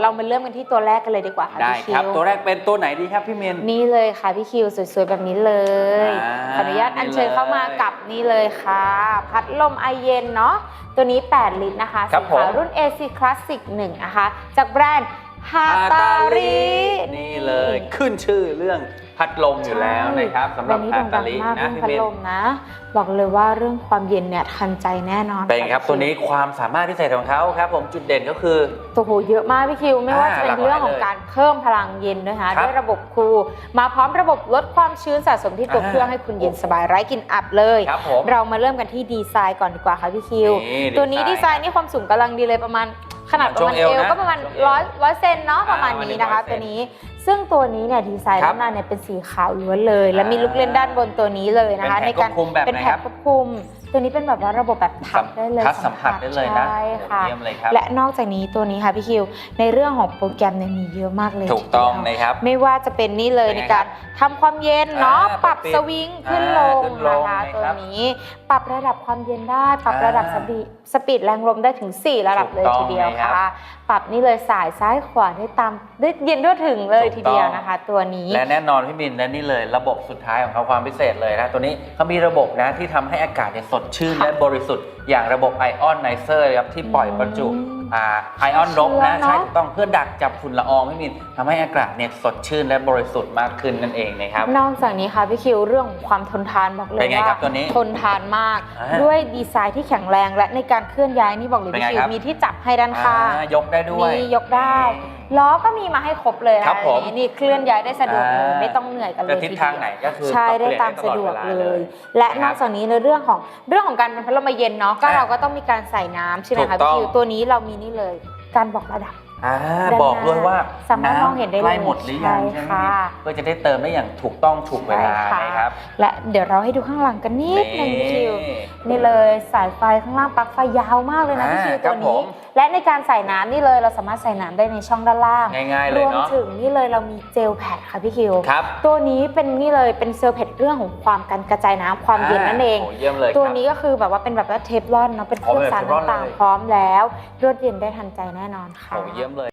เรามาเริ่มกันที่ตัวแรกกันเลยดีกว่าค่ะได้พี่คิครับ วตัวแรกเป็นตัวไหนดีครับพี่เมน นี่เลยค่ะพี่คิวสวยๆแบบนี้เลยอ่าขออนุญาตอัญเชิญนี่เลยเข้ามากับนี่เลยค่ะ พัดลมไอเย็นเนาะตัวนี้ 8 ลิตรนะคะครัสีบผม ขาวรุ่น AC Classic 1 นะคะ จากแบรนด์ ฮาตาริ นี่เลยขึ้นชื่อเรื่องพัดลมอยู่แล้วนะครับสำหรับแบฮานี้ตาโด่งลิดังมากนะเรื่องพี่พัดเมนลมนะบอกเลยว่าเรื่องความเย็นเนี่ยทันใจแน่นอนเป็นครับะตัวนี้ความสามารถพิเศษของเขาครับ ผมจุดเด่นก็คือตัวโหเยอะมากพี่คิว ไม่ว่าจะเป็นอ่าหลากหลายเรื่องของเลยการเพิ่มพลังเย็นนะคะครับด้วยระบบคูลมาพร้อมระบบลดความชื้นสะสมที่ตัวอ่าเครื่องให้คุณเย็นสบายไร้กลิ่นอับเลยครับผมเรามาเริ่มกันที่ดีไซน์ก่อนดีกว่าค่ะพี่คิวนี่ตัวนี้ดีดีไซไซน์น์นี่ความสูงกำลังดีเลยประมาณ ขนาดประมาณช่วงเอเอววนะก็ประมาณช่วงเอวร้อยร้อยเซนเนาะประมาณอ่านี้นะคะประมาณตัวนี้ ซึ่งตัวนี้เนี่ยดีไซน์ครับด้านหน้าเนี่ยเป็นสีขาวล้วนเลย และมีอ่าลูกเล่นด้านบนตัวนี้เลยนะคะ เป็นแผงควบคุมแบบเป็นไหนแผครังบ ควบคุม ตัวนี้เป็นแบบว่าระบบแบบทับได้เลยทัชสัมผัสได้เลยนะใช่ค่ะ เยี่ยมเลยครับ และนอกจากนี้ตัวนี้ค่ะพี่คิว ในเรื่องของโปรแกรมเนี่ยมีเยอะมากเลยถูกต้องทีเดียวนะครับ ไม่ว่าจะเป็นนี่เลยเป็นในไงการทำความเย็นเนาะอ่าปรับปิดสวิงขึ้นลอ่างขึ้นลงนะคะนะตัวครับนี้ ปรับระดับความเย็นได้ ปรับระดับอ่าสปีดสปีดแรงลมได้ถึง 4 ระดับเลยถูกต้องทีเดียวเลยครับค่ะ ปรับนี่เลยสายซ้ายขวาได้ตามได้เย็นทั่วถึงเลยถูกทีเดียวต้องนะคะ ตัวนี้และแน่นอนพี่มินและนี่เลยระบบสุดท้ายของเขาความพิเศษเลยนะตัวนี้เขามีระบบนะที่ทำให้อากาศเนี่ยสดชื่นค่ะและบริสุทธิ์อย่างระบบไอออนไนเซอร์ครับที่ปล่อยประจุอืมอ่าไอออนลบนะเชื้อเนอะใช่ถูกต้องเพื่อดักจับฝุ่นละอองพี่มินทำให้อากาศเนี่ยสดชื่นและบริสุทธิ์มากขึ้นนั่นเองนะครับนอกจากนี้ค่ะพี่คิวเรื่องของความทนทานบอกเลเป็ยนไงว่าครับตัวนี้ทนทานมากอ่าด้วยดีไซน์ที่แข็งแรงและในการเคลื่อนย้ายนี่บอกเลยเป็นพี่ไงคิวครับมีที่จับให้ด้านข้างอ่ายกได้ด้วยมียกได้ ล้อก็มีมาให้ครบเลยนะครับผมนี่นี่เคลื่อนย้ายได้สะดวกเลยอ่าไม่ต้องเหนื่อยกันเลยจะทิศทางไหนก็คือใช่ปรับได้เปลี่ยนตามได้ตสะลอดดวกเวลาเลเลยยและนะครับนอกจากนี้ในเรื่องของเรื่องของการเป็นพัดลมเย็นเนาะก็อะเราก็ต้องมีการใส่น้ำใช่ไหมถูคะกต้พี่องคิวตัวนี้เรามีนี่เลยการบอกระดับ อ่าด้านหน้าบอกด้วยว่าสามารถมองเห็นได้เลยใกล้หมดหรือยังใช่ใช่ไหมค่ะพี่เพื่อจะได้เติมได้อย่างถูกต้องถูกเวลาใช่ค่ะนะครับ และเดี๋ยวเราให้ดูข้างหลังกันนิดนึงพี่คิวนี่เลยสายไฟข้างล่างปลั๊กไฟยาวมากเลยนะอ่าพี่คิวครัตับวผนี้มและในการใส่น้ำนี่เลยเราสามารถใส่น้ำได้ในช่องด้านล่างง่ายๆเลรยวมเนาะถึงนี่เลยเรามีเจลแพดค่ะพี่คิวครับตัวนี้เป็นนี่เลยเป็นเซลล์แพดเรื่องของความการกระจายน้ำความเย็นนั่นเองโเยี่ยมเลยตัวครับนี้ก็คือแบบว่าเป็นแบบว่าเทฟลอนเนาะเป็นเคอ๋อรื่องเป็นสารเทฟลอนต่างเลยๆพร้อมแล้วรวดเย็นได้ทันใจแน่นอนค่ะโอ้เยี่ยมเลย